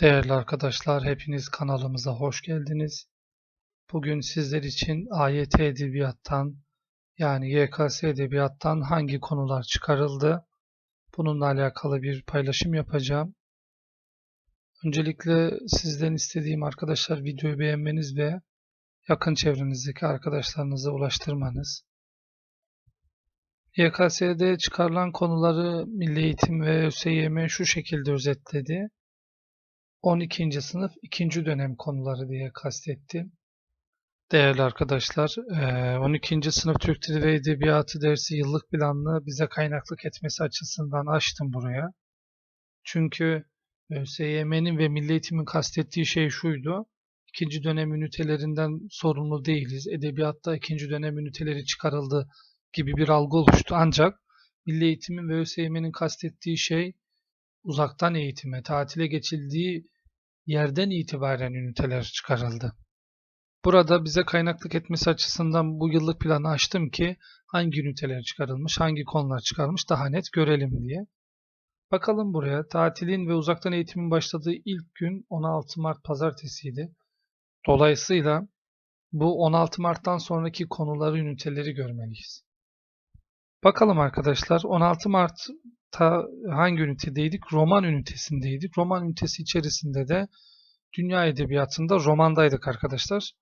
Değerli arkadaşlar, hepiniz kanalımıza hoş geldiniz. Bugün sizler için AYT Edebiyattan yani YKS Edebiyattan hangi konular çıkarıldı? Bununla alakalı bir paylaşım yapacağım. Öncelikle sizden istediğim arkadaşlar videoyu beğenmeniz ve yakın çevrenizdeki arkadaşlarınıza ulaştırmanız. YKS'de çıkarılan konuları Milli Eğitim ve ÖSYM şu şekilde özetledi. 12. sınıf 2. dönem konuları diye kastettim. Değerli arkadaşlar, eee, 12. sınıf Türk Dili ve Edebiyatı dersi yıllık planını bize kaynaklık etmesi açısından açtım buraya. Çünkü ÖSYM'nin ve Milli Eğitim'in kastettiği şey şuydu. İkinci dönem ünitelerinden sorumlu değiliz. Edebiyatta ikinci dönem üniteleri çıkarıldı gibi bir algı oluştu. Ancak Milli Eğitim'in ve ÖSYM'nin kastettiği şey uzaktan eğitime, tatile geçildiği yerden itibaren üniteler çıkarıldı. Burada bize kaynaklık etmesi açısından bu yıllık planı açtım ki hangi üniteler çıkarılmış, hangi konular çıkarılmış daha net görelim diye. Bakalım buraya. Tatilin ve uzaktan eğitimin başladığı ilk gün 16 Mart pazartesiydi. Dolayısıyla bu 16 Mart'tan sonraki konuları, üniteleri görmeliyiz. Bakalım arkadaşlar 16 Mart'ta hangi ünitedeydik? Roman ünitesindeydik. Roman ünitesi içerisinde de dünya edebiyatında romandaydık arkadaşlar.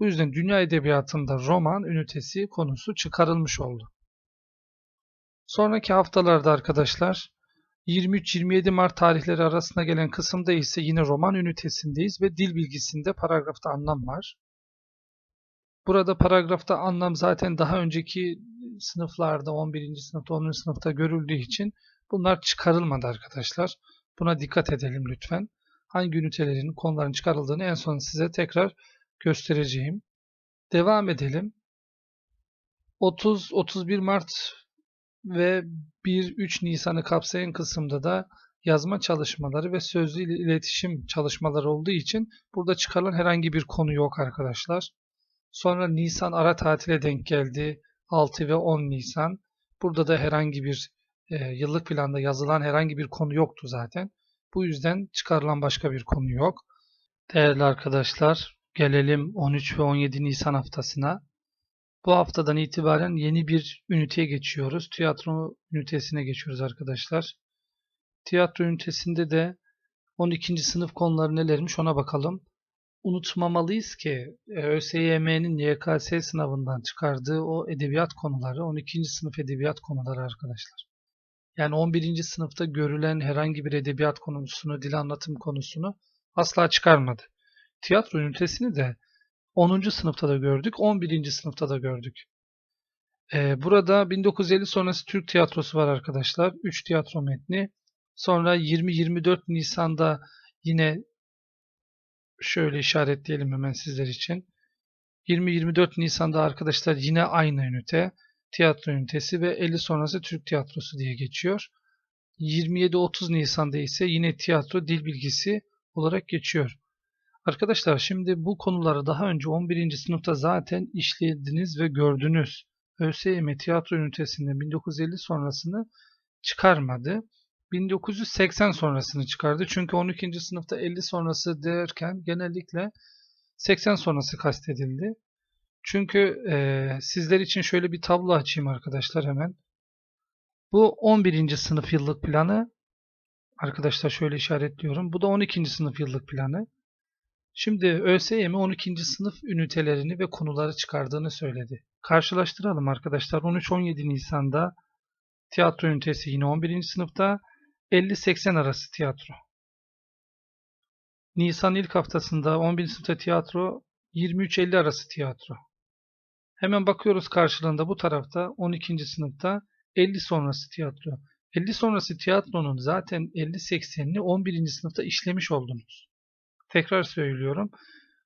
Bu yüzden dünya edebiyatında roman ünitesi konusu çıkarılmış oldu. Sonraki haftalarda arkadaşlar 23-27 Mart tarihleri arasında gelen kısımda ise yine roman ünitesindeyiz ve dil bilgisinde paragrafta anlam var. Burada paragrafta anlam zaten daha önceki sınıflarda 11. sınıfta 10. sınıfta görüldüğü için bunlar çıkarılmadı arkadaşlar. Buna dikkat edelim lütfen. Hangi ünitelerin konuların çıkarıldığını en son size tekrar göstereceğim. Devam edelim. 30-31 Mart ve 1-3 Nisan'ı kapsayan kısımda da yazma çalışmaları ve sözlü iletişim çalışmaları olduğu için burada çıkarılan herhangi bir konu yok arkadaşlar. Sonra Nisan ara tatile denk geldi. 6 ve 10 Nisan. Burada da herhangi bir e, yıllık planda yazılan herhangi bir konu yoktu zaten. Bu yüzden çıkarılan başka bir konu yok. Değerli arkadaşlar, gelelim 13 ve 17 Nisan haftasına. Bu haftadan itibaren yeni bir üniteye geçiyoruz. Tiyatro ünitesine geçiyoruz arkadaşlar. Tiyatro ünitesinde de 12. sınıf konuları nelermiş ona bakalım. Unutmamalıyız ki e, ÖSYM'nin YKS sınavından çıkardığı o edebiyat konuları 12. sınıf edebiyat konuları arkadaşlar. Yani 11. sınıfta görülen herhangi bir edebiyat konusunu, dil anlatım konusunu asla çıkarmadı. Tiyatro ünitesini de 10. sınıfta da gördük, 11. sınıfta da gördük. Ee, burada 1950 sonrası Türk tiyatrosu var arkadaşlar. 3 tiyatro metni. Sonra 20-24 Nisan'da yine şöyle işaretleyelim hemen sizler için. 20-24 Nisan'da arkadaşlar yine aynı ünite tiyatro ünitesi ve 50 sonrası Türk tiyatrosu diye geçiyor. 27-30 Nisan'da ise yine tiyatro dil bilgisi olarak geçiyor. Arkadaşlar şimdi bu konuları daha önce 11. sınıfta zaten işlediniz ve gördünüz. ÖSYM tiyatro ünitesinde 1950 sonrasını çıkarmadı. 1980 sonrasını çıkardı. Çünkü 12. sınıfta 50 sonrası derken genellikle 80 sonrası kastedildi. Çünkü e, sizler için şöyle bir tablo açayım arkadaşlar hemen. Bu 11. sınıf yıllık planı. Arkadaşlar şöyle işaretliyorum. Bu da 12. sınıf yıllık planı. Şimdi ÖSYM 12. sınıf ünitelerini ve konuları çıkardığını söyledi. Karşılaştıralım arkadaşlar. 13-17 Nisan'da tiyatro ünitesi yine 11. sınıfta 50-80 arası tiyatro. Nisan ilk haftasında 11. sınıfta tiyatro 23-50 arası tiyatro. Hemen bakıyoruz karşılığında bu tarafta 12. sınıfta 50 sonrası tiyatro. 50 sonrası tiyatronun zaten 50-80'ini 11. sınıfta işlemiş oldunuz. Tekrar söylüyorum.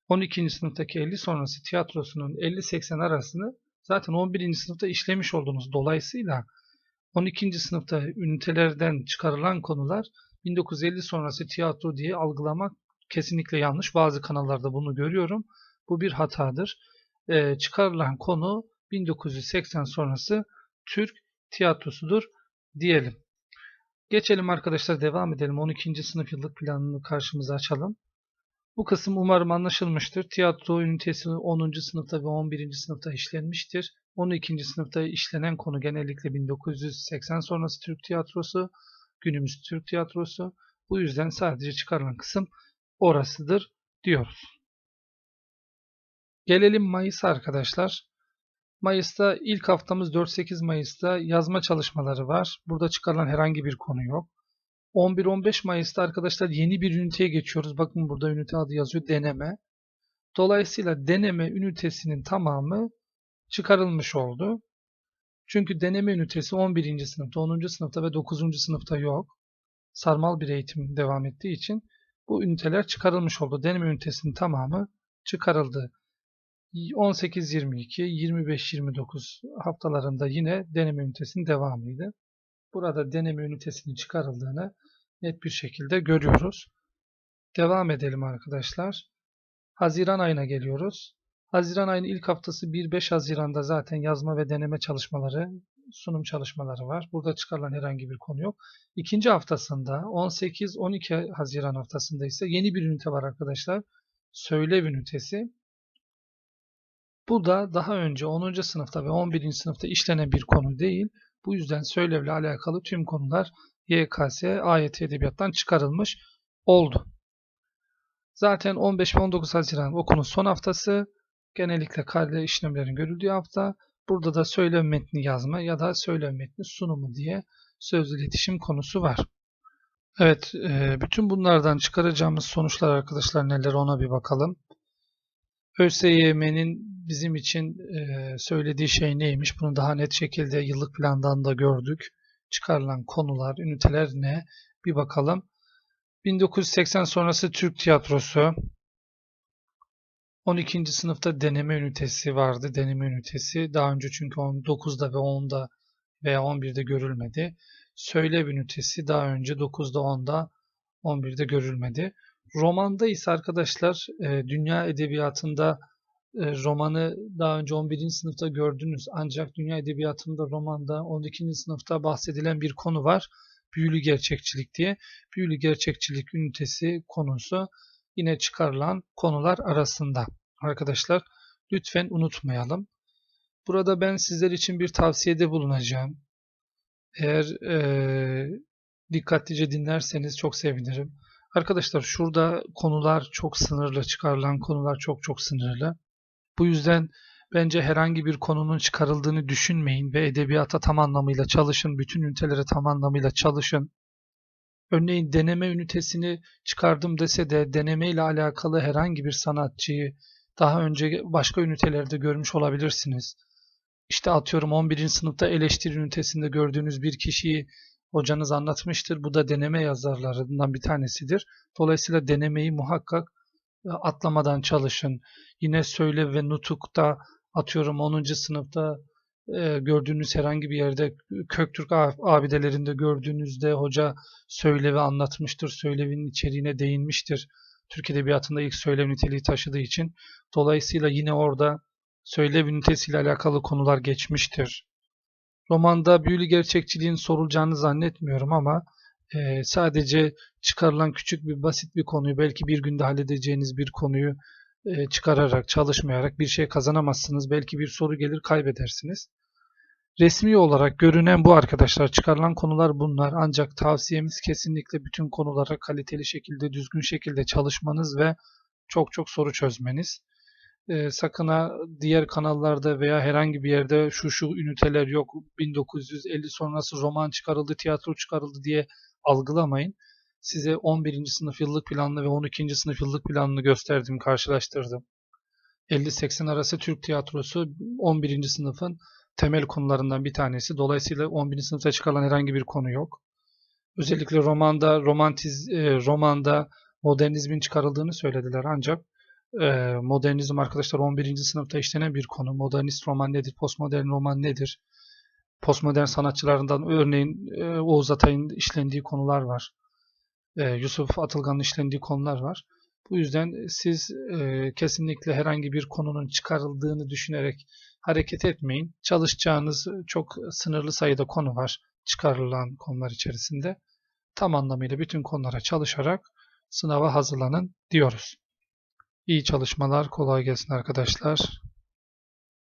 12. sınıftaki 50 sonrası tiyatrosunun 50-80 arasını zaten 11. sınıfta işlemiş oldunuz. Dolayısıyla 12. sınıfta ünitelerden çıkarılan konular 1950 sonrası tiyatro diye algılamak kesinlikle yanlış. Bazı kanallarda bunu görüyorum. Bu bir hatadır. Ee, çıkarılan konu 1980 sonrası Türk tiyatrosudur diyelim. Geçelim arkadaşlar devam edelim. 12. sınıf yıllık planını karşımıza açalım. Bu kısım umarım anlaşılmıştır. Tiyatro ünitesi 10. sınıfta ve 11. sınıfta işlenmiştir. 12. sınıfta işlenen konu genellikle 1980 sonrası Türk tiyatrosu, günümüz Türk tiyatrosu. Bu yüzden sadece çıkarılan kısım orasıdır diyoruz. Gelelim Mayıs arkadaşlar. Mayıs'ta ilk haftamız 4-8 Mayıs'ta yazma çalışmaları var. Burada çıkarılan herhangi bir konu yok. 11-15 Mayıs'ta arkadaşlar yeni bir üniteye geçiyoruz. Bakın burada ünite adı yazıyor deneme. Dolayısıyla deneme ünitesinin tamamı çıkarılmış oldu. Çünkü deneme ünitesi 11. sınıfta, 10. sınıfta ve 9. sınıfta yok. Sarmal bir eğitim devam ettiği için bu üniteler çıkarılmış oldu. Deneme ünitesinin tamamı çıkarıldı. 18-22, 25-29 haftalarında yine deneme ünitesinin devamıydı. Burada deneme ünitesinin çıkarıldığını net bir şekilde görüyoruz. Devam edelim arkadaşlar. Haziran ayına geliyoruz. Haziran ayının ilk haftası 1-5 Haziran'da zaten yazma ve deneme çalışmaları, sunum çalışmaları var. Burada çıkarılan herhangi bir konu yok. İkinci haftasında 18-12 Haziran haftasında ise yeni bir ünite var arkadaşlar. Söylev ünitesi. Bu da daha önce 10. sınıfta ve 11. sınıfta işlenen bir konu değil. Bu yüzden söylevle alakalı tüm konular YKS, AYT Edebiyat'tan çıkarılmış oldu. Zaten 15 ve 19 Haziran okulun son haftası. Genellikle kale işlemlerin görüldüğü hafta. Burada da söylem metni yazma ya da söylem metni sunumu diye sözlü iletişim konusu var. Evet, bütün bunlardan çıkaracağımız sonuçlar arkadaşlar neler ona bir bakalım. ÖSYM'nin bizim için söylediği şey neymiş? Bunu daha net şekilde yıllık plandan da gördük. Çıkarılan konular, üniteler ne? Bir bakalım. 1980 sonrası Türk tiyatrosu. 12. sınıfta deneme ünitesi vardı. Deneme ünitesi. Daha önce çünkü 9'da ve 10'da veya 11'de görülmedi. Söylev ünitesi daha önce 9'da 10'da 11'de görülmedi. Romanda ise arkadaşlar dünya edebiyatında romanı daha önce 11. sınıfta gördünüz. Ancak dünya edebiyatında romanda 12. sınıfta bahsedilen bir konu var. Büyülü gerçekçilik diye. Büyülü gerçekçilik ünitesi konusu yine çıkarılan konular arasında. Arkadaşlar lütfen unutmayalım. Burada ben sizler için bir tavsiyede bulunacağım. Eğer e, dikkatlice dinlerseniz çok sevinirim. Arkadaşlar şurada konular çok sınırlı, çıkarılan konular çok çok sınırlı. Bu yüzden bence herhangi bir konunun çıkarıldığını düşünmeyin ve edebiyata tam anlamıyla çalışın, bütün ünitelere tam anlamıyla çalışın. Örneğin deneme ünitesini çıkardım dese de deneme ile alakalı herhangi bir sanatçıyı daha önce başka ünitelerde görmüş olabilirsiniz. İşte atıyorum 11. sınıfta eleştiri ünitesinde gördüğünüz bir kişiyi hocanız anlatmıştır. Bu da deneme yazarlarından bir tanesidir. Dolayısıyla denemeyi muhakkak atlamadan çalışın. Yine söyle ve nutukta atıyorum 10. sınıfta e, gördüğünüz herhangi bir yerde Köktürk abidelerinde gördüğünüzde hoca söylevi anlatmıştır. Söylevinin içeriğine değinmiştir. Türk Edebiyatı'nda ilk söylev niteliği taşıdığı için. Dolayısıyla yine orada söylev ünitesiyle alakalı konular geçmiştir. Romanda büyülü gerçekçiliğin sorulacağını zannetmiyorum ama e, sadece çıkarılan küçük bir basit bir konuyu belki bir günde halledeceğiniz bir konuyu e, çıkararak, çalışmayarak bir şey kazanamazsınız. Belki bir soru gelir kaybedersiniz. Resmi olarak görünen bu arkadaşlar. Çıkarılan konular bunlar. Ancak tavsiyemiz kesinlikle bütün konulara kaliteli şekilde, düzgün şekilde çalışmanız ve çok çok soru çözmeniz. E, sakın ha diğer kanallarda veya herhangi bir yerde şu şu üniteler yok 1950 sonrası roman çıkarıldı, tiyatro çıkarıldı diye algılamayın. Size 11. sınıf yıllık planını ve 12. sınıf yıllık planını gösterdim, karşılaştırdım. 50-80 arası Türk tiyatrosu 11. sınıfın temel konularından bir tanesi. Dolayısıyla 11. sınıfta çıkarılan herhangi bir konu yok. Özellikle romanda, romantiz, e, romanda modernizmin çıkarıldığını söylediler ancak e, modernizm arkadaşlar 11. sınıfta işlenen bir konu. Modernist roman nedir? Postmodern roman nedir? Postmodern sanatçılarından örneğin e, Oğuz Atay'ın işlendiği konular var. E, Yusuf Atılgan'ın işlendiği konular var. Bu yüzden siz e, kesinlikle herhangi bir konunun çıkarıldığını düşünerek hareket etmeyin. Çalışacağınız çok sınırlı sayıda konu var çıkarılan konular içerisinde. tam anlamıyla bütün konulara çalışarak sınava hazırlanın diyoruz. İyi çalışmalar, kolay gelsin arkadaşlar.